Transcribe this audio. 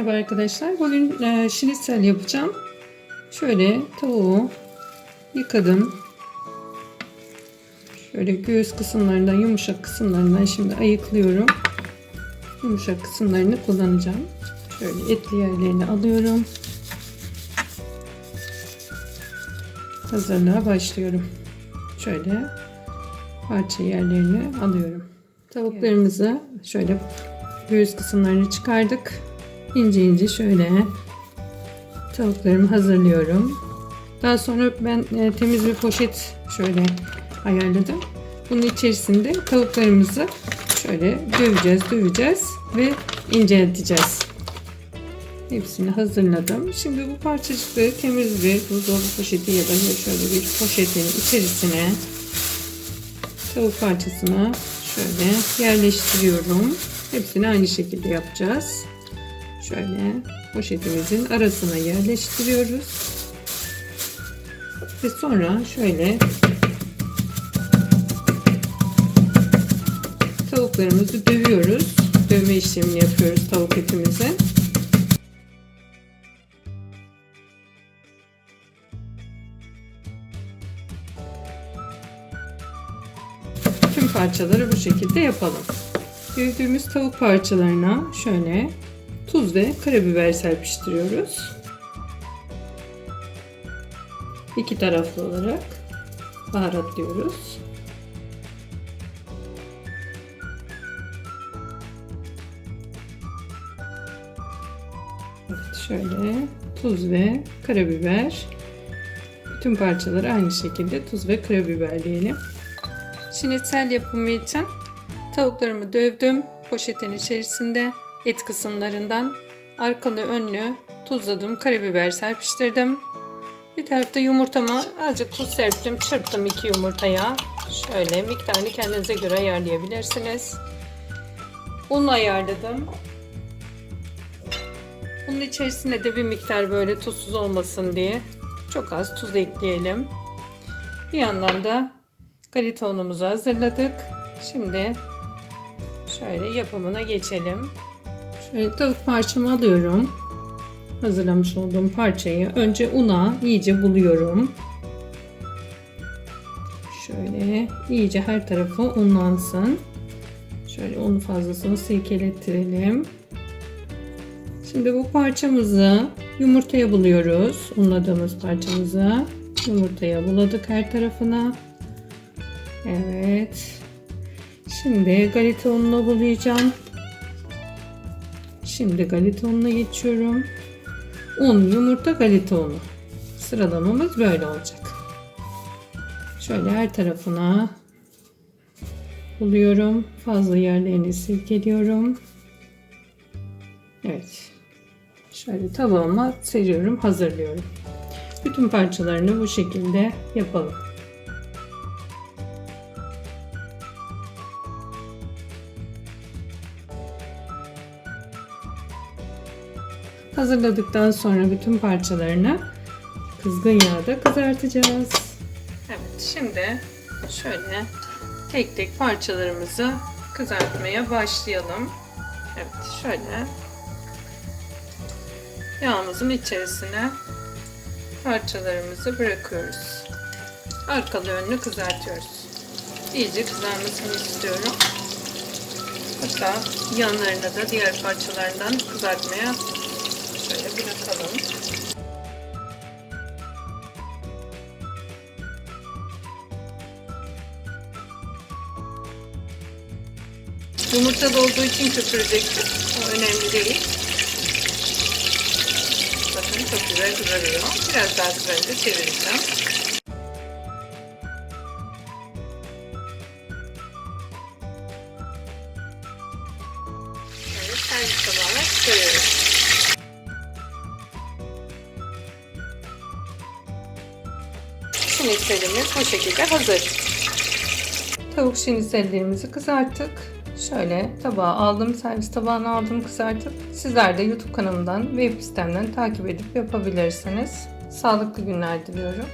Merhaba arkadaşlar. Bugün e, şinitsel yapacağım. Şöyle tavuğu yıkadım. Şöyle göğüs kısımlarından, yumuşak kısımlarından şimdi ayıklıyorum. Yumuşak kısımlarını kullanacağım. Şöyle etli yerlerini alıyorum. Hazırlığa başlıyorum. Şöyle parça yerlerini alıyorum. Tavuklarımızı şöyle göğüs kısımlarını çıkardık. İnce ince şöyle tavuklarımı hazırlıyorum. Daha sonra ben e, temiz bir poşet şöyle ayarladım. Bunun içerisinde tavuklarımızı şöyle döveceğiz, döveceğiz ve incelteceğiz. Hepsini hazırladım. Şimdi bu parçacıkları temiz bir buzdolabı poşeti ya da şöyle bir poşetin içerisine tavuk parçasını şöyle yerleştiriyorum. Hepsini aynı şekilde yapacağız. Şöyle poşetimizin arasına yerleştiriyoruz. Ve sonra şöyle tavuklarımızı dövüyoruz. Dövme işlemini yapıyoruz tavuk etimizin. Tüm parçaları bu şekilde yapalım. Dövdüğümüz tavuk parçalarına şöyle tuz ve karabiber serpiştiriyoruz. İki taraflı olarak baharatlıyoruz. Evet, şöyle tuz ve karabiber. Bütün parçaları aynı şekilde tuz ve karabiber diyelim. Şinitsel yapımı için tavuklarımı dövdüm. Poşetin içerisinde et kısımlarından arkalı önlü tuzladım. Karabiber serpiştirdim. Bir tarafta yumurtamı azıcık tuz serptim. Çırptım iki yumurtaya. Şöyle miktarını kendinize göre ayarlayabilirsiniz. Un ayarladım. Bunun içerisine de bir miktar böyle tuzsuz olmasın diye çok az tuz ekleyelim. Bir yandan da galeta unumuzu hazırladık. Şimdi şöyle yapımına geçelim. Şöyle tavuk parçamı alıyorum. Hazırlamış olduğum parçayı önce una iyice buluyorum. Şöyle iyice her tarafı unlansın. Şöyle unu fazlasını silkelettirelim. Şimdi bu parçamızı yumurtaya buluyoruz. Unladığımız parçamızı yumurtaya buladık her tarafına. Evet. Şimdi galeta ununu bulayacağım. Şimdi galeta ununa geçiyorum. Un, yumurta, galeta unu. Sıralamamız böyle olacak. Şöyle her tarafına buluyorum. Fazla yerlerini silkeliyorum. Evet. Şöyle tabağıma seriyorum, hazırlıyorum. Bütün parçalarını bu şekilde yapalım. Hazırladıktan sonra bütün parçalarını kızgın yağda kızartacağız. Evet, şimdi şöyle tek tek parçalarımızı kızartmaya başlayalım. Evet, şöyle yağımızın içerisine parçalarımızı bırakıyoruz. Arkalı önlü kızartıyoruz. İyice kızarmasını istiyorum. Hatta yanlarına da diğer parçalarından kızartmaya şöyle bırakalım. Yumurtalı olduğu için köpürecektir. O önemli değil. Bakın çok güzel kızarıyor. Biraz daha kızarınca çevireceğim. Evet, servis tabağına çıkarıyoruz. Şinitselimiz bu şekilde hazır. Tavuk şinitsellerimizi kızarttık. Şöyle tabağa aldım, servis tabağına aldım kızartıp. Sizler de YouTube kanalımdan, web sitemden takip edip yapabilirsiniz. Sağlıklı günler diliyorum.